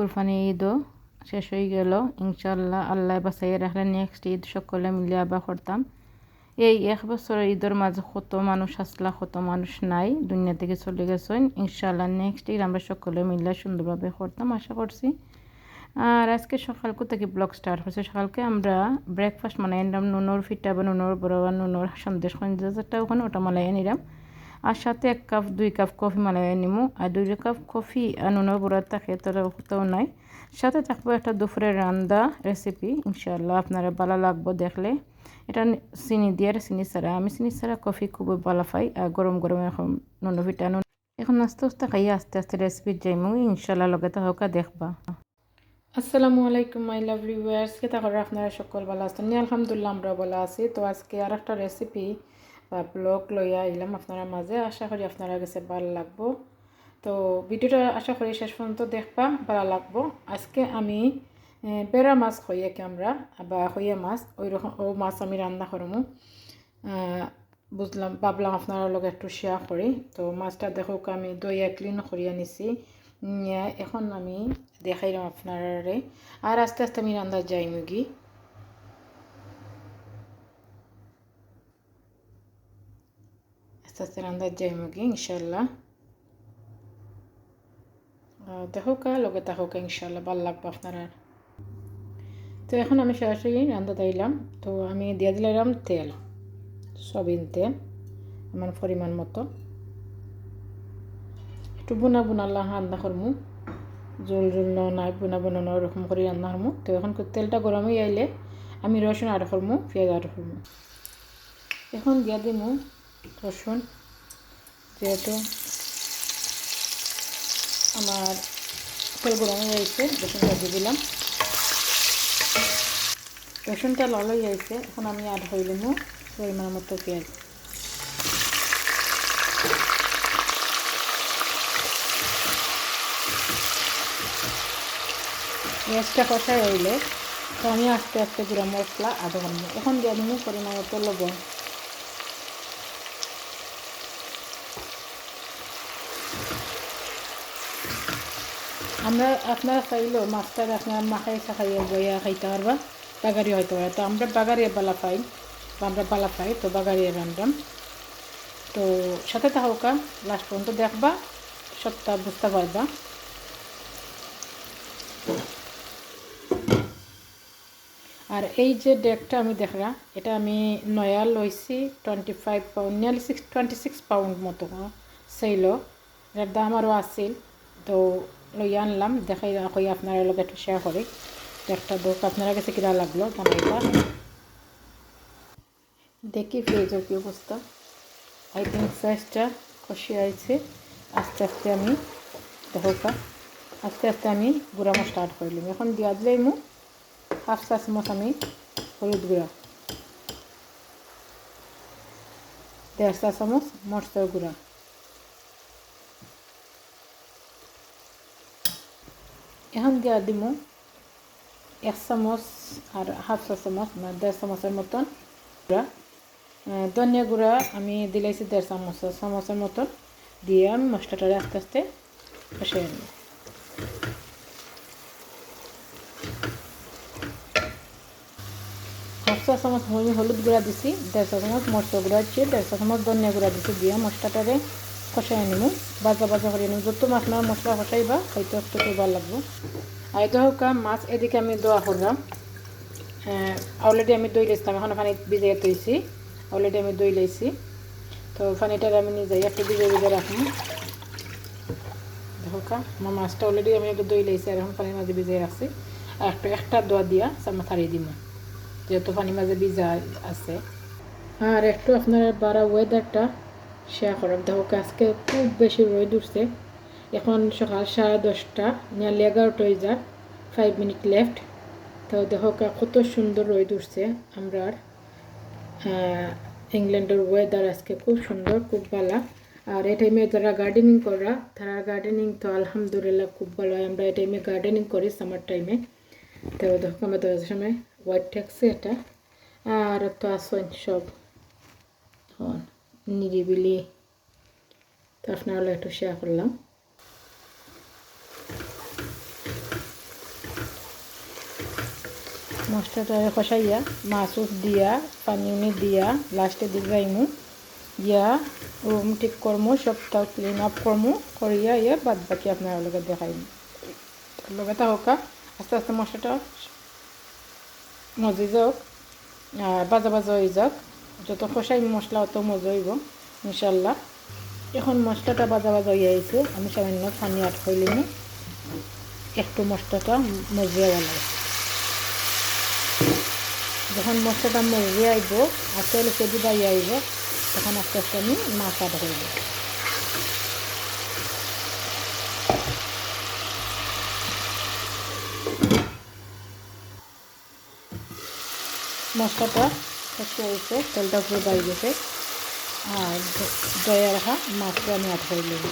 কুরবানি ঈদও শেষ হয়ে গেল। ইনশাল্লাহ আল্লাহ বাসাইয়ে রাখলে নেক্সট ঈদ সকলে মিলে আবার করতাম। এই এক বছরের ঈদের মাঝে কত মানুষ আসলা, কত মানুষ নাই, দুনিয়া থেকে চলে গেছেন। ইনশাল্লাহ নেক্সট ঈদ আমরা সকলে মিলে সুন্দরভাবে করতাম, আশা করছি। আর আজকে সকালকে থেকে ব্লগ স্টার্ট হয়েছে? সকালকে আমরা ব্রেকফাস্ট মানে নিলাম, নুনোর ফিটা বা নুনোর বড় বা নুনোর সন্দেশ যেটা ওখানে ওটা মালাই নিলাম। আর সাথে এক কাপ, দুই কাপ কফি মালাই নিমু। আর দুই কাপ কফি আর নুনোর বড় থাকে তোরাও নাই। সাথে থাকব একটা দুপুরের রান্দা রেসিপি ইনশাল্লাহ আপনারা ভালো লাগবো দেখলে। এটা চিনি দিয়ে চিনি ছাড়া। আমি চিনি ছাড়া কফি খুবই ভালো পাই, আর গরম গরম এখন নুনো ভিটা নুন এখন আস্তে আস্তে খাইয়ে আস্তে আস্তে রেসিপি যাইমু ইনশাল্লাহ লগে তো হোকা দেখবা। আসসালামু আলাইকুম মাই লাভ রিভার্স কে তাহলে আপনারা সকল ভালো আছেন? আলহামদুলিল্লাহ আমরা ভালো আছি। তো আজকে আর একটা রেসিপি বা ব্লগ লইয়া আইলাম আপনারা মাঝে আশা করি আপনারা কাছে ভালো লাগবো। তো ভিডিওটা আশা করি শেষ পর্যন্ত দেখবা ভালো লাগবো। আজকে আমি বেড়া মাছ কি আমরা, বা হইয়া মাছ, ওই রকম ও মাছ আমি রান্না করব বুঝলাম ভাবলাম আপনারা লোক একটু শেয়ার করি। তো মাছটা দেখো আমি দইয়া ক্লিন করিয়া নিছি এখন আমি দেখাইলাম আপনারে আর আস্তে আস্তে আমি রান্না যাই মুগি যাই মুগি ইনশাল্লাহ দেখো কা লগে দেখো কা ইনশাল্লাহ ভালো লাগবে আপনারা। তো এখন আমি সরাসরি রান্না দিলাম। তো আমি দিয়ে দিলাম তেল সবিন তেল আমার পরিমাণ মতো। একটু বোনা বোনা রান্না করমু। জল জল নাই বোনা বোনা ওরকম করে রান্না করমু। তো এখন তেলটা গরম হয়ে আইলে আমি রসুন আড করমু, পেঁয়াজ আড করমু। এখন দিয়া দিমু রসুন, যেহেতু আমার তেল গরম হয়ে যাইছে রসুনটা দিয়ে দিলাম। রসুনটা লাল হয়ে যাইছে এখন আমি আড হইলাম পরিমাণ মতো পেঁয়াজ। পেঁয়াজটা কষায় হইলে তো আমি আস্তে আস্তে গুঁড়া মশলা আধা ঘণ্টা এখন দিয়ে দিব পরিমাণ মতো লবণ। আমরা আপনারা চাইলেও মাছটা আপনারা মাখাই চাখাইয়া বইয়া খাইতে পারবা। বাগারি হয়তো পারে তো আমরা বাগারিয়া বালা পাই, বা আমরা বালা পাই, তো বাগারিয়া রান্ধাম তো সাথে থাকা লাস্ট পর্যন্ত দেখবা, সবটা বুঝতে পারবা। আর এই যে ডেকটা আমি দেখলাম এটা আমি নয়া লইছি twenty five pound nearly six twenty six pound মতো সেইল এটার দাম আরও আসছিল তো লই আনলাম, দেখাই কই আপনারা লোক একটু শেয়ার করি। একটা দোক আপনারা কাছে কিরা লাগল জানাইটা দেখি ফ্রিজের কি অবস্থা। আই থিঙ্ক সাইজটা কষি আছে আস্তে আস্তে আমি, দেখা আস্তে আস্তে আমি গুঁড়া মাছ স্টার্ট করলাম এখন দিয়া দিলেই মু হাফ চা চামচ আমি হলুদ গুঁড়া। দেড় চা চামচ মরচর গুঁড়া। এখন দিয়া দিমু এক চামচ আর হাফ চা চামচ মানে দেড় চামচের মতন গুঁড়া ধনিয়া গুঁড়া আমি দিলাইছি দেড় চামচ চামচের মতন দিয়ে আমি মশলাটা আস্তে আস্তে কষে নিই হাফ চা চামচ হলুদ গুঁড়া দিছি দেড় চা চামচ মরচ গুঁড়া দিচ্ছি দেড় চা চামচ ধনিয়া গুঁড়া দিছি দিয়ে মশলাটারে কষাই নিমু বাজা বাজা করে নিমু যত আপনার মশলা কষাইবা হয়তো একটু ভালো লাগবো। আর এটা হোক মাছ এদিকে আমি দোয়া করলাম অলরেডি আমি দই লেছিলাম। এখন পানি ভিজে তৈছি অলরেডি আমি দই লেছি। তো পানিটার আমি নিজে একটু ভিজে ভিজে রাখব দেখো আমার মাছটা অলরেডি আমি একটু দই লেছি আর এখন পানির মাঝে ভিজে রাখছি আর একটা একটা দোয়া দিয়া, চামচ হারিয়ে দিব যেহেতু পানি মাঝে ভিজা আছে। আর একটু আপনার বারা ওয়েদারটা শেয়ার করার দেখো আজকে খুব বেশি রোদ উঠছে। এখন সকাল সাড়ে দশটা, নিয়ারলি এগারোটা হয়ে যাক ফাইভ মিনিট লেফট তো দেখো কত সুন্দর রোদ উঠছে আমরা আর ইংল্যান্ডের ওয়েদার আজকে খুব সুন্দর, খুব ভালো। আর এই টাইমে যারা গার্ডেনিং করা, তারা গার্ডেনিং তো আলহামদুলিল্লাহ খুব ভালো। হয় আমরা এই টাইমে গার্ডেনিং করি সামার টাইমে তো দেখো, আমাদের সময় হোয়াইট ট্যাক্সি এটা। আর তো আসন সব। নিরিবিলি তো আপনারা একটু শেয়ার করলাম। মশলাটা কষাইয়া, মাছ উঠ দিয়া, পানি উনি দিয়া লাস্টে দিবাইমু ইয়া রুম ঠিক করমু সবটা ক্লিন আপ করমু, করিয়া ইয়া বাদ বাকি আপনার লগে দেখাইমু লগে হোকা, আস্তে আস্তে মশলাটা মজি যাওক বাজা বাজা হয়ে যাক। যত কষাই মশলা, অত মজা হইব ইনশাল্লাহ। এখন মশলাটা বাজা বাজা হয়ে আইছে আমি সামান্য পানি আট হইলিম একটু মশলাটা মজিয়া লাগে যখন মশলাটা মজিয়ে আইব, আর তেল কেজি বাই আইব, তখন আস্তে আস্তে আমি মাছ আট হইব মশলাটা কষে হয়েছে তেলটা পুরো বাড়ি গেছে। আর দয়া রাখা মাছটা আমি আটকাই নেব।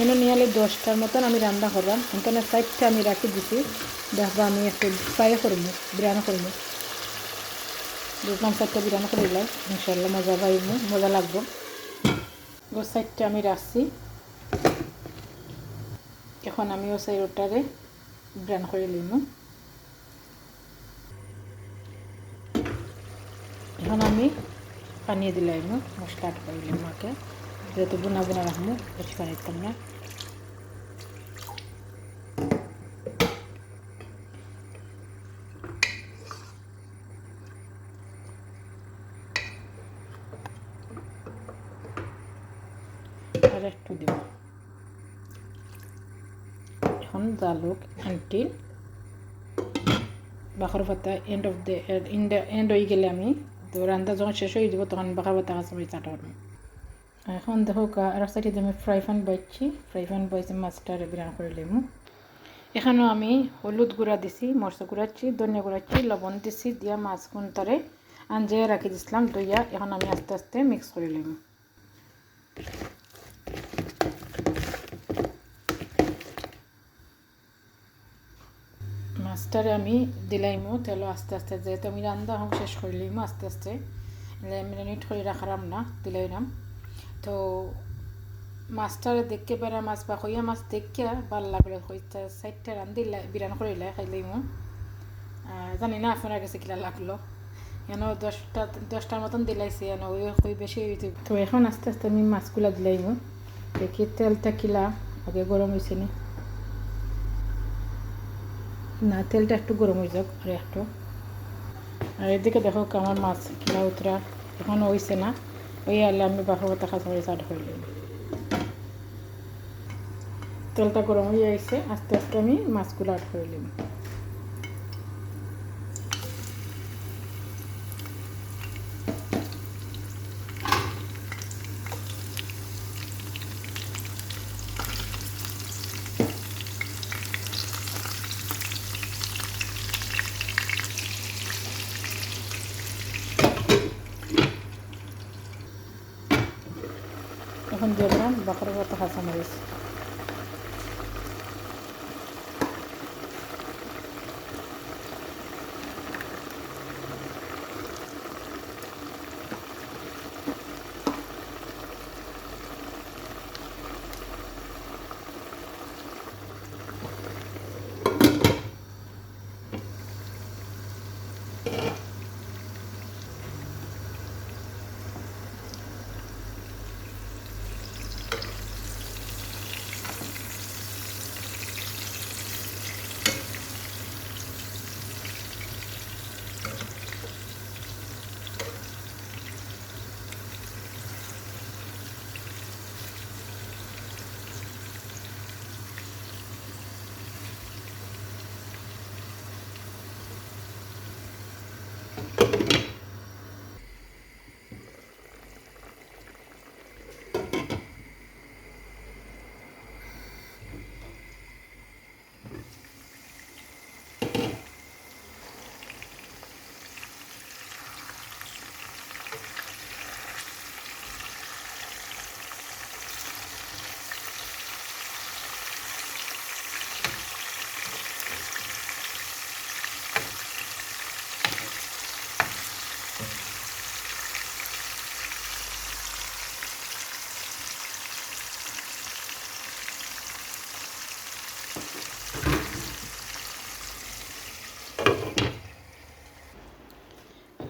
এনে নিয়ে দশটার মতন আমি রান্না করলাম। এখানে সাইডটা আমি রাখি দিছি। দেখবা আমি একটু ফ্রাই করব বিরিয়ানি করব দেখলাম সাইডটা বিরিয়ানি করে দিলাম। ইনশাল্লাহ মজা পাইবো, মজা লাগবো। ও সাইডটা আমি রাখছি। এখন আমি ও সাইডটারে বিরিয়ানি করে নিব। এখন আমি পানি দিলাম, মশলা আটকাই মাকে। যেহেতু বোনা বোনা রাখব, বেশি পানি দিতাম না। আর একটু দিব। এখন জালুক আনটিল বাখর পাতা এন্ড অফ দ্য এন্ড হয়ে গেলে আমি তো রান্না যখন শেষ হয়ে যাব তখন বাখর পাতা কাছে আমি চাটা এখন দেখো আর সাইডে আমি ফ্রাই প্যান বাইছি ফ্রাই প্যান বাইছি মাছটা বিরান করে লিমু এখানেও আমি হলুদ গুঁড়া দিছি মরচ গুঁড়াচ্ছি ধনিয়া গুঁড়াচ্ছি লবণ দিছি, দিয়া মাছ তারে আঞ্জায় রাখি দিছিলাম দইয়া এখন আমি আস্তে আস্তে মিক্স করে লিমু মাছটারে আমি দিলাইমু, তেল আস্তে আস্তে, যেহেতু আমি রান্না হোক শেষ করে লিমু আস্তে আস্তে মিনিট করে রাখারাম না দিলাইলাম তো মাছটারে দেখকে বেড়া মাছ বা কইয়া মাছ দেখকে ভালো লাগলে কইটা সাইডটা রান্ধি বিরান করিলে খাইলাইমু। জানি না আপনার কাছে কিলা লাগল। কেন দশটা, দশটার মতন দিলাইছি, এন ওই কই বেশি তো। এখন আস্তে আস্তে আমি মাছগুলা দিলাইমু। দেখি তেলটা কিলা আগে গরম হয়েছে নি। না, তেলটা একটু গরম হয়ে যাক, আর একটু। আর এদিকে দেখো আমার মাছ কিলা উতরা এখনও হয়েছে না। ওই আলে আমি বাফা পাতা খাঁচামারি চাট হইলে তেলটা গরম হয়ে আইছে, আস্তে আস্তে আমি মাছগুলো আট করে নিলাম এখন দিয়ে দিলাম বাকরের মতো কাঁচা মরিচ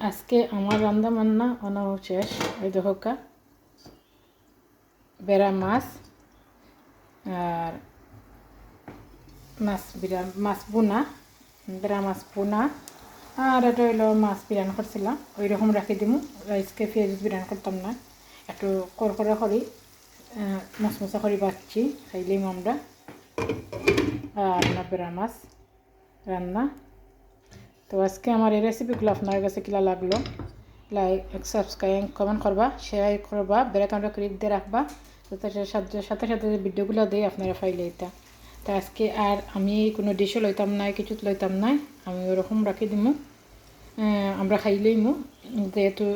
আজকে আমার রান্না বান্না অনাও শেষ। ওই দেখা বেড়া মাছ আর মাছ বিরা মাছ বোনা, বেড়া মাছ বোনা আর এটা হইল মাছ বিরান করছিলাম। ওই রকম রাখি দিমু রাইসকে পেঁয়াজ বিরান করতাম না। একটু করকরা করি মশমশা করি বাচ্ছি খাইলেই আমরা আর বেড়া মাছ রান্না। তো আজকে আমার এই রেসিপিগুলো আপনার কাছে কিলা লাগল? লাইক সাবস্ক্রাইব কমেন্ট করবা শেয়ার করবা বেড়াকানটা ক্লিক দিয়ে রাখবা সাথে সাথে সাথে ভিডিওগুলো দিয়ে আপনারা ফাইলে এটা। তা আজকে আর আমি কোনো ডিশও লইতাম না কিছু লইতাম না, আমি ওরকম রাখি দিমু। আমরা খাইলেই মু। যেহেতু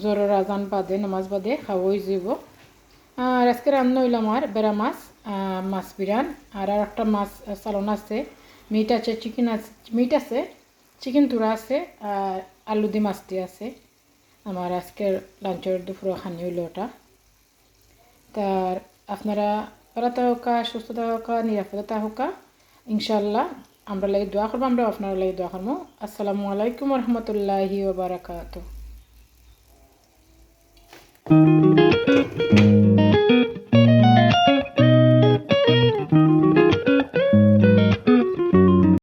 জ্বরের আজান বাদে, নামাজ বাদে খাওয়াই যাব। আর আজকে রান্না হইল আমার বেড়া মাছ মাছ বিরান। আর আর একটা মাছ চালন আছে। মিট আছে চিকেন আছে মিট আছে। চিকেন তুরা আছে, আর আলু দি মাছটি আছে। আমার আজকের লাঞ্চের দুপুর খানি হইল ওটা। তার আপনারা ভালো থাকা সুস্থ থাকা নিরাপদে থাকা ইনশাল্লাহ আমরা লাগে দোয়া করব, আমরা আপনারা লাগে দোয়া করব। আসসালামু আলাইকুম রহমতুল্লাহি ওবরাকাত